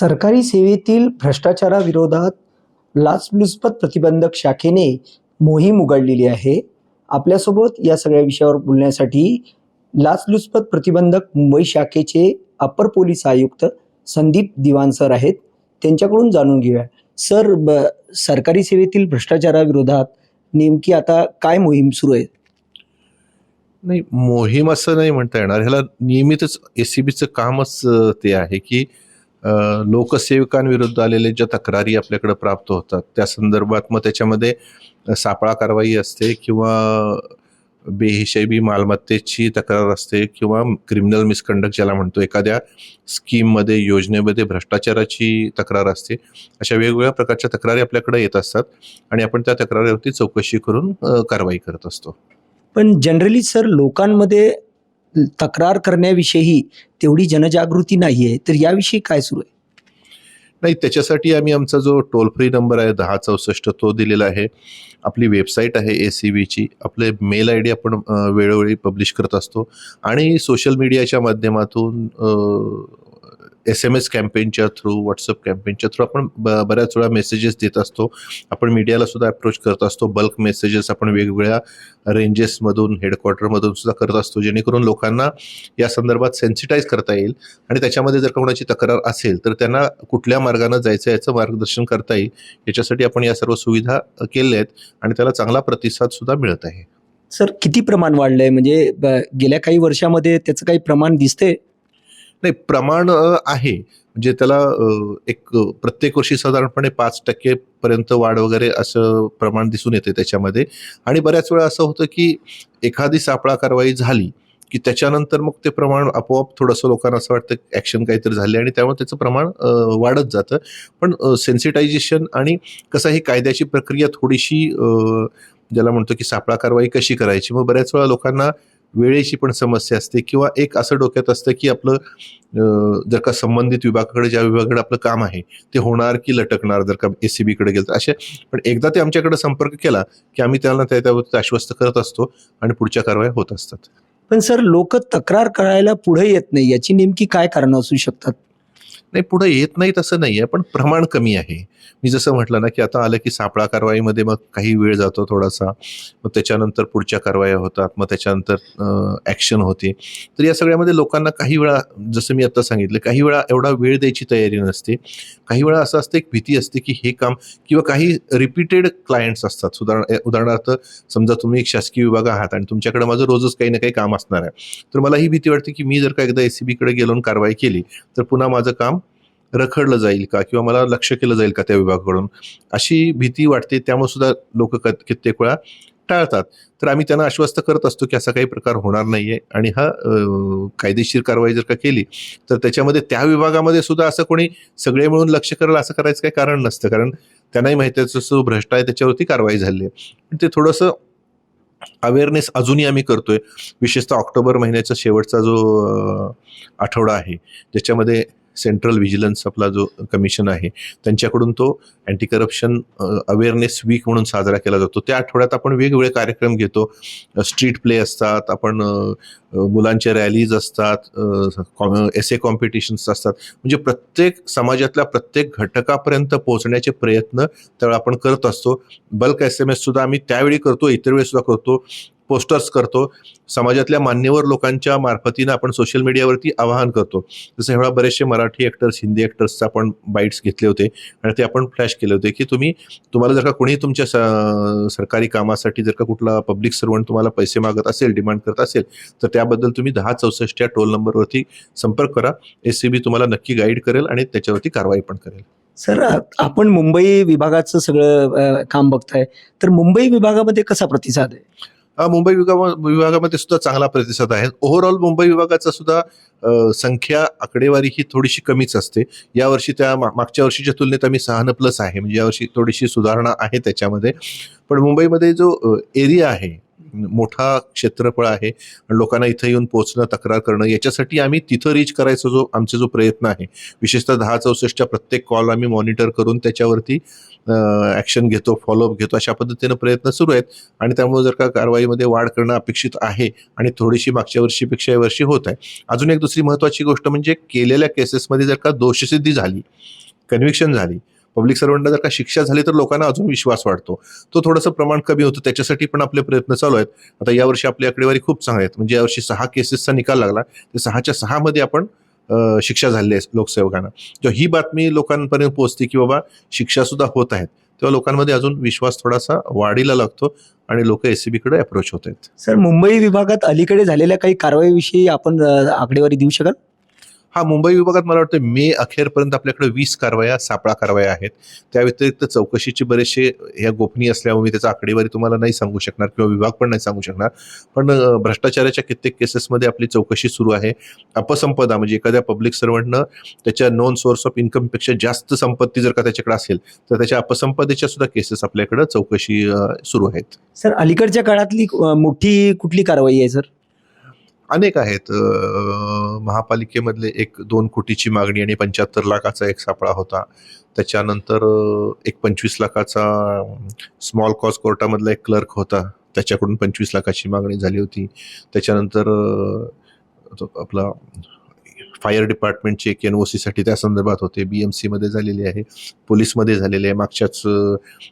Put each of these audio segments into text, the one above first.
सरकारी सेवेतील भ्रष्टाचाराविरोधात लाचलुचपत प्रतिबंधक शाखेने मोहीम उघडलेली आहे. आपल्यासोबत या सगळ्या विषयावर बोलण्यासाठी लाचलुचपत प्रतिबंधक मुंबई शाखेचे अपर पोलीस आयुक्त संदीप दिवान सर आहेत. त्यांच्याकडून जाणून घेऊया. सर ब सरकारी सेवेतील भ्रष्टाचाराविरोधात नेमकी आता काय मोहीम सुरू आहे? नाही मोहीम असं नाही म्हणता येणार. ह्याला नियमितच एस सी बीचं कामच ते आहे की लोकसेवकांविरुद्ध आलेले ज्या तक्रारी आपल्याकडे प्राप्त होतात त्या संदर्भात मग त्याच्यामध्ये सापळा कारवाई असते किंवा बेहिशेबी मालमत्तेची तक्रार असते किंवा क्रिमिनल मिसकंडक्ट ज्याला म्हणतो एखाद्या स्कीममध्ये योजनेमध्ये भ्रष्टाचाराची तक्रार असते अशा वेगवेगळ्या प्रकारच्या तक्रारी आपल्याकडे येत असतात आणि आपण त्या तक्रारीवरती चौकशी करून कारवाई करत असतो. पण जनरली सर लोकांमध्ये तक्रार करण्याविषयी तेवढी जनजागृती नाही आहे तर याविषयी काय सुरू आहे? नाही त्याच्यासाठी आम्ही आमचा जो टोल फ्री नंबर आहे दहा चौसष्ट तो दिलेला आहे. आपली वेबसाईट आहे ए सी बीची आपले मेल आय डी आपण वेळोवेळी पब्लिश करत असतो. आणि सोशल मीडियाच्या माध्यमातून एस एम एस कॅम्पेनच्या थ्रू व्हॉट्सअप कॅम्पेनच्या थ्रू आपण ब बऱ्याच वेळा मेसेजेस देत असतो. आपण मीडियाला सुद्धा अप्रोच करत असतो. बल्क मेसेजेस आपण वेगवेगळ्या रेंजेसमधून हेडक्वार्टरमधून सुद्धा करत असतो जेणेकरून लोकांना या संदर्भात सेन्सिटाईज करता येईल. आणि त्याच्यामध्ये जर कोणाची तक्रार असेल तर त्यांना कुठल्या मार्गानं जायचं याचं मार्गदर्शन करता येईल. याच्यासाठी आपण या सर्व सुविधा केल्या आहेत आणि त्याला चांगला प्रतिसाद सुद्धा मिळत आहे. सर किती प्रमाण वाढलंय? म्हणजे ब- गेल्या काही वर्षामध्ये त्याचं काही प्रमाण दिसतंय? नाही प्रमाण आहे. म्हणजे त्याला एक प्रत्येक वर्षी साधारणपणे पाच टक्केपर्यंत वाढ वगैरे असं प्रमाण दिसून येते त्याच्यामध्ये. आणि बऱ्याच वेळा असं होतं की एखादी सापळा कारवाई झाली की त्याच्यानंतर मग ते प्रमाण आपोआप थोडंसं लोकांना असं वाटतं ॲक्शन काहीतरी झाली आणि त्यामुळे त्याचं प्रमाण वाढत जातं. पण सेन्सिटायझेशन आणि कसं ही कायद्याची प्रक्रिया थोडीशी ज्याला म्हणतो की सापळा कारवाई कशी करायची मग बऱ्याच वेळा लोकांना वेळेची पण समस्या असते किंवा एक असं डोक्यात असतं की आपलं जर का संबंधित विभागाकडे ज्या विभागाकडे आपलं काम आहे ते होणार की लटकणार जर का एस सी बीकडे गेलं तर? असे पण एकदा ते आमच्याकडे संपर्क केला की आम्ही त्यांना त्या त्याबाबत आश्वस्त करत असतो आणि पुढच्या कारवाया होत असतात. पण सर लोक तक्रार करायला पुढे येत नाही. याची नेमकी काय कारणं असू शकतात? नाही पुढे येत नाहीत असं नाही आहे पण प्रमाण कमी आहे. मी जसं म्हटलं ना की आता आलं की सापळा कारवाईमध्ये मग काही वेळ जातो थोडासा. मग त्याच्यानंतर पुढच्या कारवाया होतात मग त्याच्यानंतर ॲक्शन होते. तर या सगळ्यामध्ये लोकांना काही वेळा जसं मी आता सांगितलं काही वेळा एवढा वेळ द्यायची तयारी नसते. काही वेळा असं असतं एक भीती असते की हे काम किंवा काही रिपीटेड क्लायंट्स असतात. उदाहरण उदाहरणार्थ समजा तुम्ही एक शासकीय विभाग आहात आणि तुमच्याकडे माझं रोजच काही ना काही काम असणार आहे. तर मला ही भीती वाटते की मी जर का एकदा एस सी बीकडे गेलो आणि कारवाई केली तर पुन्हा माझं काम रखडलं जाईल का? किंवा मला लक्ष केलं जाईल का त्या विभागाकडून? अशी भीती वाटते. त्यामुळे सुद्धा लोक कित्येक वेळा टाळतात. तर आम्ही त्यांना आश्वस्त करत असतो की असा काही प्रकार होणार नाहीये. आणि हा कायदेशीर कारवाई जर का केली तर त्याच्यामध्ये त्या विभागामध्ये सुद्धा असं कोणी सगळे मिळून लक्ष करेल असं करायचं काही कारण नसतं. कारण त्यांनाही माहिती आहे भ्रष्ट आहे त्याच्यावरती कारवाई झाली आहे. ते थोडंसं अवेअरनेस अजूनही आम्ही करतोय. विशेषतः ऑक्टोबर महिन्याचा शेवटचा जो आठवडा आहे ज्याच्यामध्ये सेंट्रल व्हिजिलन्स आपला जो कमिशन आहे त्यांच्याकडून तो अँटी करप्शन अवेअरनेस वीक म्हणून साजरा केला जातो. त्या आठवड्यात आपण वेगवेगळे कार्यक्रम घेतो. स्ट्रीट प्ले असतात आपण मुलांच्या रॅलीज असतात एस ए कॉम्पिटिशन्स असतात. म्हणजे प्रत्येक समाजातल्या प्रत्येक घटकापर्यंत पोहोचण्याचे प्रयत्न त्यावेळी आपण करत असतो. बल्क एस एम एस सुद्धा आम्ही त्यावेळी करतो इतर वेळी सुद्धा करतो. पोस्टर्स करतो. समाजातल्या मान्यवर लोकांच्या मार्फतीनं आपण सोशल मीडियावरती आवाहन करतो. जसं एवढा बरेचसे मराठी ॲक्टर्स हिंदी ॲक्टर्सचा आपण बाईट्स घेतले होते आणि ते आपण फ्लॅश केले होते की तुम्ही तुम्हाला जर का कोणी तुमच्या सरकारी कामासाठी जर का कुठला पब्लिक सर्वंट तुम्हाला पैसे मागत असेल डिमांड करत असेल तर त्याबद्दल तुम्ही दहा चौसष्ट या टोल नंबरवरती संपर्क करा. एस सी बी तुम्हाला नक्की गाईड करेल आणि त्याच्यावरती कारवाई पण करेल. सर आपण मुंबई विभागाचं सगळं काम बघताय. तर मुंबई विभागामध्ये कसा प्रतिसाद आहे? मुंबई विभागा विभागामध्ये सुद्धा चांगला प्रतिसाद आहे. ओव्हरऑल मुंबई विभागाचा सुद्धा संख्या आकडेवारी ही थोडीशी कमीच असते. यावर्षी त्या मा- मागच्या वर्षीच्या तुलनेत आम्ही सहानं प्लस आहे. म्हणजे यावर्षी थोडीशी सुधारणा आहे त्याच्यामध्ये. पण मुंबईमध्ये जो एरिया आहे मोठा क्षेत्रफळ आहे आणि लोकांना इथं येऊन पोहोचणं तक्रार करणं याच्यासाठी आम्ही तिथं रीच करायचा जो आमचा जो प्रयत्न आहे. विशेषतः दहा चौसष्टच्या प्रत्येक कॉल आम्ही मॉनिटर करून त्याच्यावरती ॲक्शन घेतो फॉलोअप घेतो अशा पद्धतीनं प्रयत्न सुरू आहेत. आणि त्यामुळे जर का कारवाईमध्ये वाढ करणं अपेक्षित आहे आणि थोडीशी मागच्या वर्षीपेक्षा या वर्षी होत आहे. अजून एक दुसरी महत्त्वाची गोष्ट म्हणजे केलेल्या केसेसमध्ये जर का दोषसिद्धी झाली कन्व्हिक्शन झाली पब्लिक सर्वंटला जर का शिक्षा झाली तर लोकांना अजून विश्वास वाढतो. तो थोडंसं प्रमाण कमी होतं. त्याच्यासाठी पण आपले प्रयत्न चालू आहेत. आता यावर्षी आपली आकडेवारी खूप चांगली आहेत. म्हणजे यावर्षी सहा केसेसचा निकाल लागला. ते सहाच्या सहामध्ये आपण शिक्षा झाली आहे लोकसेवकांना. जेव्हा ही बातमी लोकांपर्यंत पोहोचते की बाबा शिक्षा सुद्धा होत आहेत तेव्हा लोकांमध्ये अजून विश्वास थोडासा वाढीला लागतो आणि लोक एसीबीकडे अप्रोच होत आहेत. सर मुंबई विभागात अलीकडे झालेल्या काही कारवाईविषयी आपण आकडेवारी देऊ शकाल? हा मुंबई विभागात मला वाटतं मे अखेरपर्यंत आपल्याकडे वीस कारवाया सापळा कारवाया आहेत. त्या व्यतिरिक्त चौकशीचे बरेचसे ह्या गोपनीय असल्यामुळे मी त्याचा आकडेवारी तुम्हाला नाही सांगू शकणार किंवा विभाग पण नाही सांगू शकणार. पण भ्रष्टाचाराच्या कित्येक केसेसमध्ये आपली चौकशी सुरू आहे. अपसंपदा म्हणजे एखाद्या पब्लिक सर्वंटनं त्याच्या नॉन सोर्स ऑफ इन्कमपेक्षा जास्त संपत्ती जर का त्याच्याकडे असेल तर त्याच्या अपसंपदेच्या सुद्धा केसेस आपल्याकडे चौकशी सुरू आहेत. सर अलीकडच्या काळातली मोठी कुठली कारवाई आहे सर? अनेक आहेत. महापालिकेमधले एक दोन कोटीची मागणी आणि पंच्याहत्तर लाखाचा एक सापळा होता. त्याच्यानंतर एक पंचवीस लाखाचा स्मॉल कॉज कोर्टामधला एक क्लर्क होता. त्याच्याकडून पंचवीस लाखाची मागणी झाली होती. त्याच्यानंतर तो आपला फायर डिपार्टमेंटची एक एन ओ सीसाठी त्या संदर्भात होते. बी एम सीमध्ये झालेली आहे. पोलीसमध्ये झालेली आहे. मागच्याच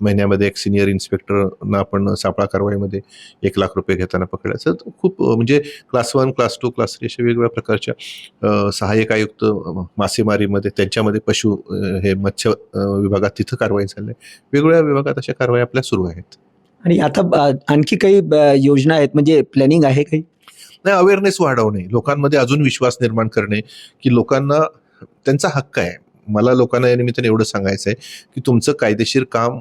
महिन्यामध्ये एक सिनियर इन्स्पेक्टरना आपण सापळा कारवाईमध्ये एक लाख रुपये घेताना पकडल्याचं तर खूप म्हणजे class one class two class three अशा वेगवेगळ्या प्रकारच्या सहाय्यक आयुक्त मासेमारीमध्ये त्यांच्यामध्ये पशु हे मत्स्य विभागात तिथं कारवाई झाली. वेगवेगळ्या विभागात अशा कारवाई आपल्या सुरू आहेत. आणि आता आणखी काही योजना आहेत? म्हणजे प्लॅनिंग आहे काही? नाही अवेअरनेस वाढवणे लोकांमध्ये अजून विश्वास निर्माण करणे की लोकांना त्यांचा हक्क आहे. मला लोकांना या निमित्ताने एवढं सांगायचं आहे की तुमचं कायदेशीर काम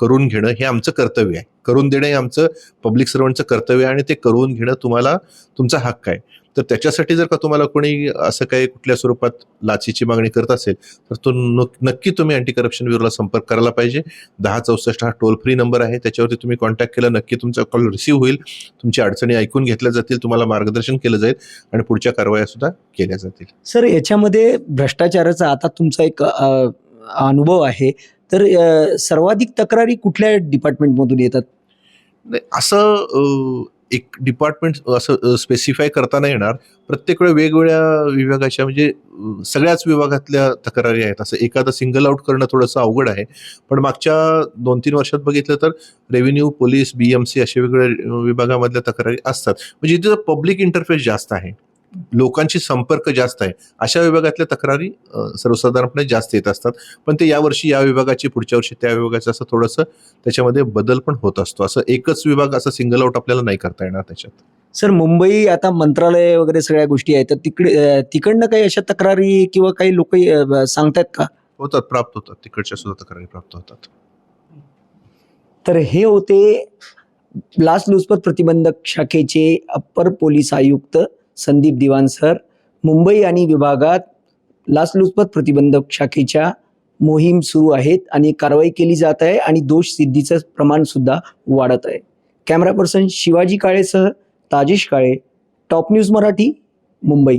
करून घेणं हे आमचं कर्तव्य आहे. करून देणं हे आमचं पब्लिक सर्वंटचं कर्तव्य आहे आणि ते करून घेणं तुम्हाला तुमचा हक्क आहे. तर त्याच्यासाठी जर का तुम्हाला कोणी असं काही कुठल्या स्वरूपात लाचीची मागणी करत असेल तर तो नक- नक्की तुम्ही अँटी करप्शन ब्युरोला संपर्क करायला पाहिजे. दहा चौसष्ट हा टोल फ्री नंबर आहे. त्याच्यावरती तुम्ही कॉन्टॅक्ट केला नक्की तुमचा कॉल रिसीव्ह होईल. तुमची अडचणी ऐकून घेतल्या जातील तुम्हाला मार्गदर्शन केलं जाईल आणि पुढच्या कारवाया सुद्धा केल्या जातील. सर याच्यामध्ये भ्रष्टाचाराचा आता तुमचा एक अनुभव आहे. तर सर्वाधिक तक्रारी कुठल्या डिपार्टमेंटमधून येतात? असं एक डिपार्टमेंट असं स्पेसिफाय करता नाही येणार. प्रत्येक वेळ वेगवेगळ्या विभागाच्या म्हणजे सगळ्याच विभागातल्या तक्रारी आहेत. असं एखादं सिंगल आउट करणं थोडंसं अवघड आहे. पण मागच्या दोन तीन वर्षात बघितलं तर revenue police B M C अशा वेगवेगळ्या विभागामधल्या तक्रारी असतात. म्हणजे इथे पब्लिक इंटरफेस जास्त आहे. लोकांशी संपर्क जास्त आहे. अशा विभागातल्या तक्रारी सर्वसाधारणपणे जास्त येत असतात. पण ते यावर्षी या विभागाची पुढच्या वर्षी त्या विभागाचं असं थोडंसं त्याच्यामध्ये बदल पण होत असतो. असं एकच विभाग असं सिंगल आउट आपल्याला नाही करता येणार त्याच्यात. सर मुंबई आता मंत्रालय वगैरे सगळ्या गोष्टी आहेत. तर तिकडे तिकडनं काही अशा तक्रारी किंवा काही लोक सांगतायत का? होतात प्राप्त होतात. तिकडच्या सुद्धा तक्रारी प्राप्त होतात. तर हे होते लाचलुचपत प्रतिबंधक शाखेचे अप्पर पोलीस आयुक्त संदीप दिवान सर मुंबई आणि विभागात लाचलुचपत प्रतिबंधक शाखेच्या मोहीम सुरू आहेत आणि कारवाई केली जात आहे आणि दोष सिद्धीचं प्रमाणसुद्धा वाढत आहे. Camera person Shivaji काळेसह Tajesh Kale top news Marathi Mumbai.